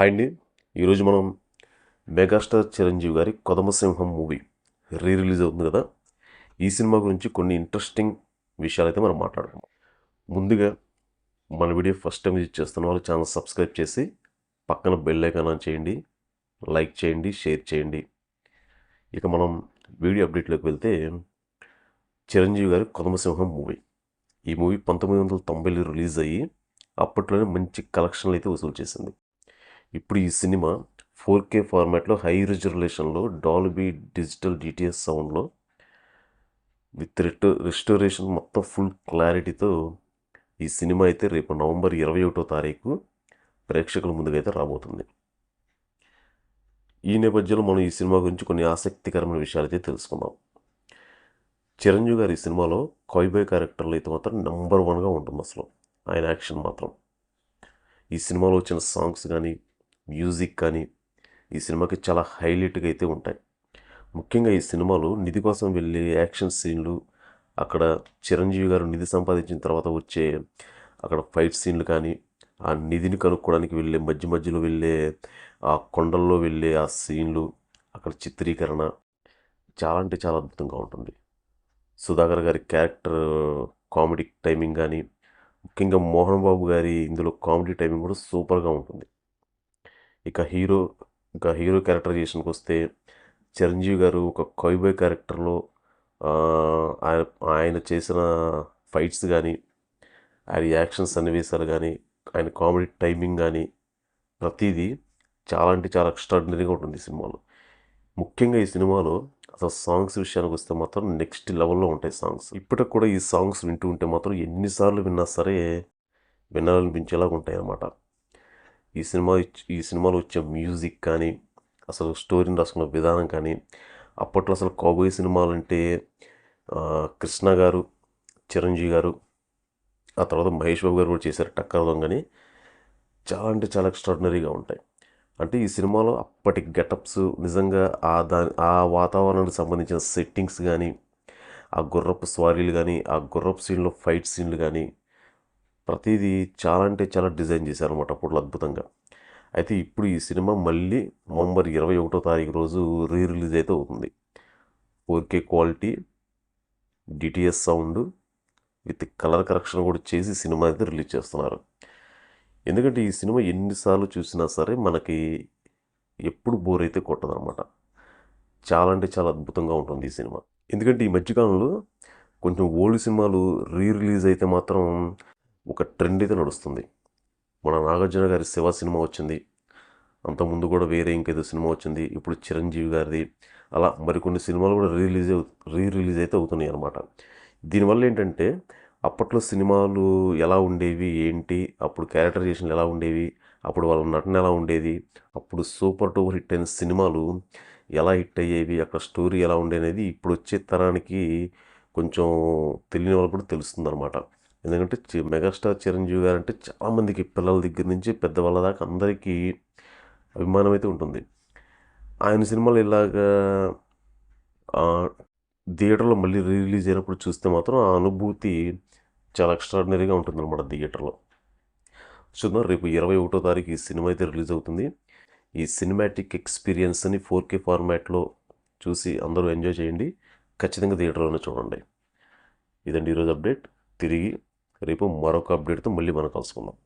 Hi అండి. ఈరోజు మనం మెగాస్టార్ చిరంజీవి గారి కొదమసింహం మూవీ రీ రిలీజ్ అవుతుంది కదా. ఈ సినిమా గురించి కొన్ని ఇంట్రెస్టింగ్ విషయాలు అయితే మనం మాట్లాడుకుందాం ముందుగా మన వీడియో ఫస్ట్ టైం విజిట్ చేస్తున్న వాళ్ళు ఛానల్ సబ్స్క్రైబ్ చేసి పక్కన బెల్ ఐకాన్ ఆన్ చేయండి లైక్ చేయండి షేర్ చేయండి. ఇక మనం వీడియో అప్డేట్లోకి వెళ్తే చిరంజీవి గారి కొదమసింహం మూవీ. ఈ మూవీ పంతొమ్మిది వందల తొంభైలో రిలీజ్ అయ్యి అప్పట్లోనే మంచి కలెక్షన్లు అయితే వసూలు చేసింది. ఇప్పుడు ఈ సినిమా ఫోర్ కే ఫార్మాట్లో హై రిజర్వేషన్లో డాల్బీ డిజిటల్ డిటిఎస్ సౌండ్లో విత్ రిటో రెస్టోరేషన్ మొత్తం ఫుల్ క్లారిటీతో ఈ సినిమా అయితే రేపు నవంబర్ ఇరవై ఒకటో తారీఖు ప్రేక్షకుల ముందుకైతే రాబోతుంది. ఈ నేపథ్యంలో మనం ఈ సినిమా గురించి కొన్ని ఆసక్తికరమైన విషయాలు అయితే తెలుసుకుందాం. చిరంజీవి గారి ఈ సినిమాలో కాయ్బాయ్ క్యారెక్టర్లు అయితే మాత్రం నెంబర్ వన్గా ఉంటుంది అసలు. ఆయన యాక్షన్ మాత్రం. ఈ సినిమాలో వచ్చిన సాంగ్స్ కానీ మ్యూజిక్ కానీ ఈ సినిమాకి చాలా హైలైట్గా అయితే ఉంటాయి. ముఖ్యంగా ఈ సినిమాలో నిధి కోసం వెళ్ళే యాక్షన్ సీన్లు అక్కడ చిరంజీవి గారు నిధి సంపాదించిన తర్వాత వచ్చే అక్కడ ఫైట్ సీన్లు కానీ ఆ నిధిని కనుక్కోవడానికి వెళ్ళే మధ్య మధ్యలో వెళ్ళే ఆ కొండల్లో వెళ్ళే ఆ సీన్లు అక్కడ చిత్రీకరణ చాలా అంటే చాలా అద్భుతంగా ఉంటుంది. సుధాకర్ గారి క్యారెక్టర్ కామెడీ టైమింగ్ కానీ ముఖ్యంగా మోహన్ బాబు గారి ఇందులో కామెడీ టైమింగ్ కూడా సూపర్గా ఉంటుంది. ఇక హీరో ఇంకా హీరో క్యారెక్టరైజేషన్కి వస్తే చిరంజీవి గారు ఒక కౌబాయ్ క్యారెక్టర్లో ఆయన ఆయన చేసిన ఫైట్స్ కానీ ఆయన యాక్షన్ సన్నివేశాలు కానీ ఆయన కామెడీ టైమింగ్ కానీ ప్రతిదీ చాలా అంటే చాలా ఎక్స్ట్రాడినరీగా ఉంటుంది ఈ సినిమాలో. ముఖ్యంగా ఈ సినిమాలో అసలు సాంగ్స్ విషయానికి వస్తే మాత్రం నెక్స్ట్ లెవెల్లో ఉంటాయి సాంగ్స్. ఇప్పటికి కూడా ఈ సాంగ్స్ వింటూ ఉంటే మాత్రం ఎన్నిసార్లు విన్నా సరే వినాలనిపించేలాగా ఉంటాయి అన్నమాట ఈ సినిమా ఈ సినిమాలో వచ్చే మ్యూజిక్ కానీ అసలు స్టోరీని రాసుకున్న విధానం కానీ అప్పట్లో అసలు కాబోయే సినిమాలు అంటే కృష్ణ గారు చిరంజీవి గారు ఆ తర్వాత మహేష్ బాబు గారు కూడా చేశారు టక్కర్ దొంగని. చాలా అంటే చాలా ఎక్స్ట్రాడినరీగా ఉంటాయి. అంటే ఈ సినిమాలో అప్పటి గెటప్స్ నిజంగా ఆ దాని ఆ వాతావరణానికి సంబంధించిన సెట్టింగ్స్ కానీ ఆ గుర్రపు స్వారీలు కానీ ఆ గుర్రపు సీన్లో ఫైట్ సీన్లు కానీ ప్రతిదీ చాలా అంటే చాలా డిజైన్ చేశారనమాట అప్పుడు అద్భుతంగా. అయితే ఇప్పుడు ఈ సినిమా మళ్ళీ నవంబర్ ఇరవై ఒకటో తారీఖు రోజు రీ రిలీజ్ అయితే అవుతుంది. Okay quality DTS sound with colour correction కూడా చేసి సినిమా అయితే రిలీజ్ చేస్తున్నారు. ఎందుకంటే ఈ సినిమా ఎన్నిసార్లు చూసినా సరే మనకి ఎప్పుడు బోర్ అయితే కొట్టదనమాట చాలా అంటే చాలా అద్భుతంగా ఉంటుంది ఈ సినిమా. ఎందుకంటే ఈ మధ్యకాలంలో కొంచెం ఓల్డ్ సినిమాలు రీ రిలీజ్ అయితే మాత్రం ఒక ట్రెండ్ అయితే నడుస్తుంది. మన నాగార్జున గారి శివ సినిమా వచ్చింది. అంతకుముందు కూడా వేరే ఇంకేదో సినిమా వచ్చింది. ఇప్పుడు చిరంజీవి గారిది. అలా మరికొన్ని సినిమాలు కూడా రీ రిలీజ్ రీ రిలీజ్ అయితే అవుతున్నాయి అనమాట దీనివల్ల ఏంటంటే అప్పట్లో సినిమాలు ఎలా ఉండేవి ఏంటి అప్పుడు క్యారెక్టరైజేషన్లు ఎలా ఉండేవి అప్పుడు వాళ్ళ నటన ఎలా ఉండేది అప్పుడు సూపర్ టూపర్ హిట్ అయిన సినిమాలు ఎలా హిట్ అయ్యేవి అక్కడ స్టోరీ ఎలా ఉండేది ఇప్పుడు వచ్చే తరానికి కొంచెం తెలియని వాళ్ళు కూడా తెలుస్తుంది అనమాట ఎందుకంటే మెగాస్టార్ చిరంజీవి గారు అంటే చాలామందికి పిల్లల దగ్గర నుంచి పెద్దవాళ్ళ దాకా అందరికీ అభిమానం అయితే ఉంటుంది. ఆయన సినిమాలు ఇలాగా థియేటర్లో మళ్ళీ రిలీజ్ అయినప్పుడు చూస్తే మాత్రం ఆ అనుభూతి చాలా ఎక్స్ట్రాడినరీగా ఉంటుంది అనమాట థియేటర్లో. చూద్దాం రేపు ఇరవై ఒకటో తారీఖు ఈ సినిమా అయితే రిలీజ్ అవుతుంది. ఈ సినిమాటిక్ ఎక్స్పీరియన్స్ అని ఫోర్ కే ఫార్మాట్లో చూసి అందరూ ఎంజాయ్ చేయండి. ఖచ్చితంగా థియేటర్లోనే చూడండి. ఇదండి ఈరోజు అప్డేట్. తిరిగి రేపు మరొక అప్డేట్తో మళ్ళీ మనం కలుసుకుందాం.